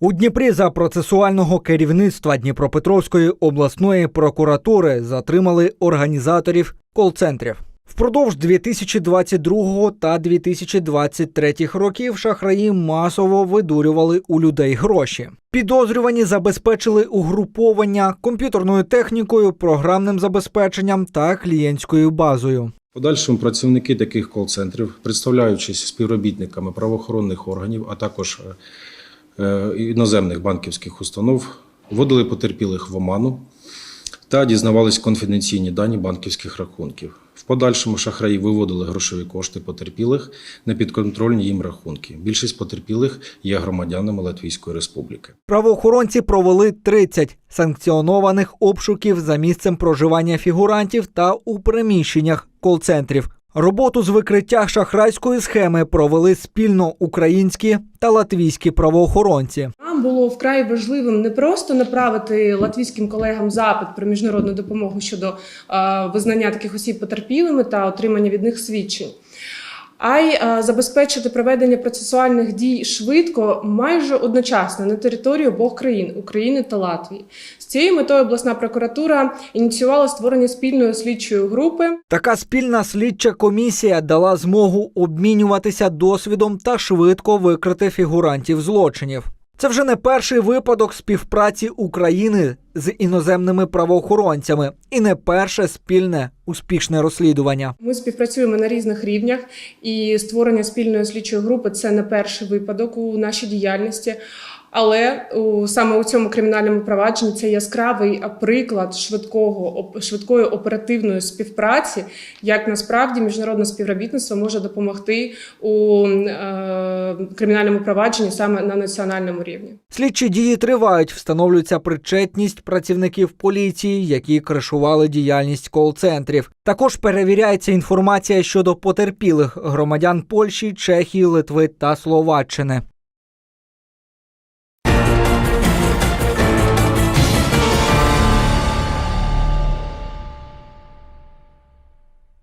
У Дніпрі за процесуального керівництва Дніпропетровської обласної прокуратури затримали організаторів кол-центрів. Впродовж 2022 та 2023 років шахраї масово видурювали у людей гроші. Підозрювані забезпечили угруповання комп'ютерною технікою, програмним забезпеченням та клієнтською базою. Подальшому працівники таких кол-центрів, представляючись співробітниками правоохоронних органів, а також е, іноземних банківських установ, вводили потерпілих в оману та дізнавались конфіденційні дані банківських рахунків. В подальшому шахраї виводили грошові кошти потерпілих на підконтрольні їм рахунки. Більшість потерпілих є громадянами Латвійської Республіки. Правоохоронці провели 30 санкціонованих обшуків за місцем проживання фігурантів та у приміщеннях кол-центрів. Роботу з викриття шахрайської схеми провели спільно українські та латвійські правоохоронці. Нам було вкрай важливим не просто направити латвійським колегам запит про міжнародну допомогу щодо е, визнання таких осіб потерпілими та отримання від них свідчень. А й е, забезпечити проведення процесуальних дій швидко, майже одночасно на території обох країн України та Латвії. З цією метою обласна прокуратура ініціювала створення спільної слідчої групи, Така спільна слідча комісія дала змогу обмінюватися досвідом та швидко викрити фігурантів злочинів. Це вже не перший випадок співпраці України з іноземними правоохоронцями і не перше спільне успішне розслідування. Ми співпрацюємо на різних рівнях, і створення спільної слідчої групи це не перший випадок у нашій діяльності. Але саме у цьому кримінальному провадженні це яскравий приклад швидкого швидкої оперативної співпраці, як насправді міжнародне співробітництво може допомогти у е, кримінальному провадженні саме на національному рівні. Слідчі дії тривають, встановлюється причетність працівників поліції, які кришували діяльність кол-центрів. Також перевіряється інформація щодо потерпілих громадян Польщі, Чехії, Литви та Словаччини.